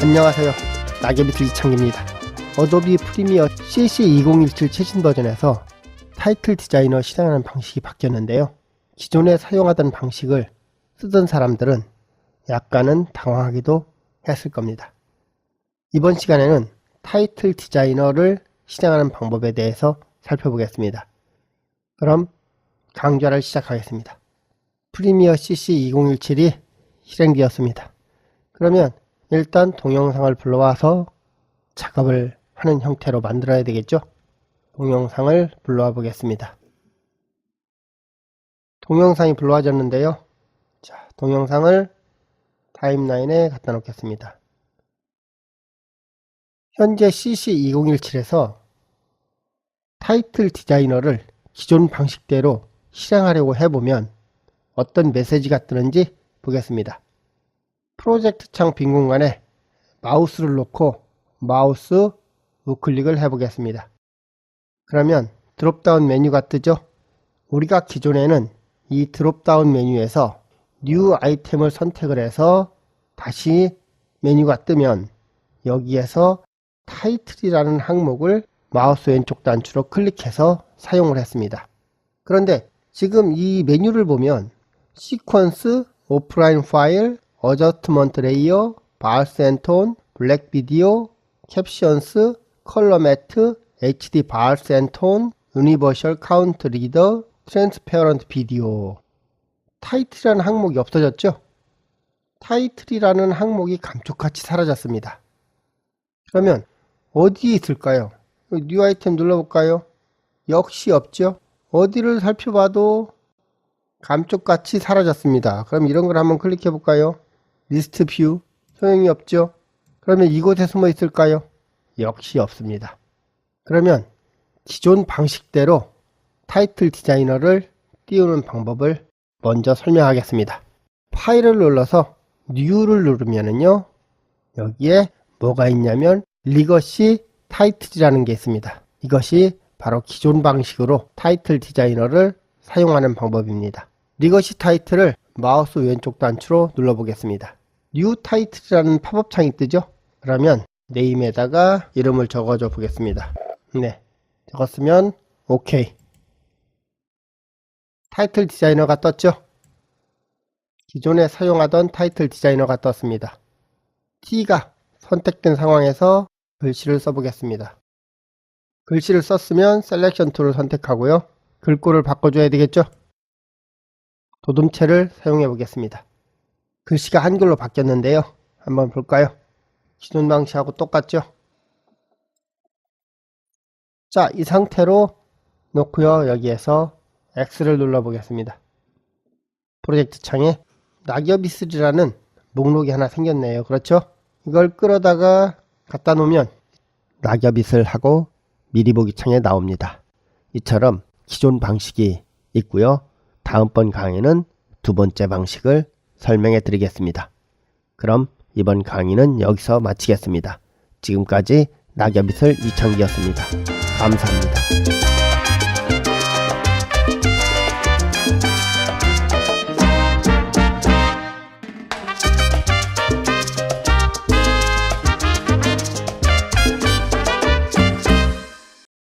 안녕하세요. 낙엽이슬 이창기입니다. 어도비 프리미어 CC2017 최신 버전에서 타이틀 디자이너 실행하는 방식이 바뀌었는데요. 기존에 사용하던 방식을 쓰던 사람들은 약간은 당황하기도 했을 겁니다. 이번 시간에는 타이틀 디자이너를 실행하는 방법에 대해서 살펴보겠습니다. 그럼 강좌를 시작하겠습니다. 프리미어 CC2017이 실행되었습니다. 그러면 일단 동영상을 불러와서 작업을 하는 형태로 만들어야 되겠죠? 동영상을 불러와 보겠습니다. 동영상이 불러와졌는데요. 자, 동영상을 타임라인에 갖다 놓겠습니다. 현재 CC2017에서 타이틀 디자이너를 기존 방식대로 실행하려고 해보면 어떤 메시지가 뜨는지 보겠습니다. 프로젝트 창 빈 공간에 마우스를 놓고 마우스 우클릭을 해보겠습니다. 그러면 드롭다운 메뉴가 뜨죠? 우리가 기존에는 이 드롭다운 메뉴에서 뉴 아이템을 선택을 해서 다시 메뉴가 뜨면 여기에서 타이틀이라는 항목을 마우스 왼쪽 단추로 클릭해서 사용을 했습니다. 그런데 지금 이 메뉴를 보면 시퀀스, 오프라인 파일, 어저트먼트 레이어, 바스 앤 톤, 블랙 비디오, 캡션스, 컬러 매트, HD 바스 앤 톤, 유니버셜 카운트 리더, 트랜스페어런트 비디오 타이틀이라는 항목이 없어졌죠? 타이틀이라는 항목이 감쪽같이 사라졌습니다. 그러면 어디에 있을까요? 뉴 아이템 눌러볼까요? 역시 없죠? 어디를 살펴봐도 감쪽같이 사라졌습니다. 그럼 이런 걸 한번 클릭해 볼까요? 리스트 뷰 소용이 없죠? 그러면 이곳에 숨어 있을까요? 역시 없습니다. 그러면 기존 방식대로 타이틀 디자이너를 띄우는 방법을 먼저 설명하겠습니다. 파일을 눌러서 뉴를 누르면은요. 여기에 뭐가 있냐면 리거시 타이틀이라는 게 있습니다. 이것이 바로 기존 방식으로 타이틀 디자이너를 사용하는 방법입니다. 리거시 타이틀을 마우스 왼쪽 단추로 눌러보겠습니다. 뉴 타이틀이라는 팝업 창이 뜨죠? 그러면 네임에다가 이름을 적어줘 보겠습니다. 네. 적었으면 오케이. 타이틀 디자이너가 떴죠? 기존에 사용하던 타이틀 디자이너가 떴습니다. T가 선택된 상황에서 글씨를 써보겠습니다. 글씨를 썼으면 셀렉션 툴을 선택하고요. 글꼴을 바꿔줘야 되겠죠? 도둠체를 사용해 보겠습니다. 글씨가 한글로 바뀌었는데요. 한번 볼까요? 기존 방식하고 똑같죠? 자, 이 상태로 놓고요. 여기에서 X를 눌러 보겠습니다. 프로젝트 창에 낙엽이슬이라는 목록이 하나 생겼네요. 그렇죠? 이걸 끌어다가 갖다 놓으면 낙엽이슬 하고 미리 보기 창에 나옵니다. 이처럼 기존 방식이 있고요. 다음번 강의는 두 번째 방식을 설명해 드리겠습니다. 그럼 이번 강의는 여기서 마치겠습니다. 지금까지 낙엽이슬 이창기였습니다. 감사합니다.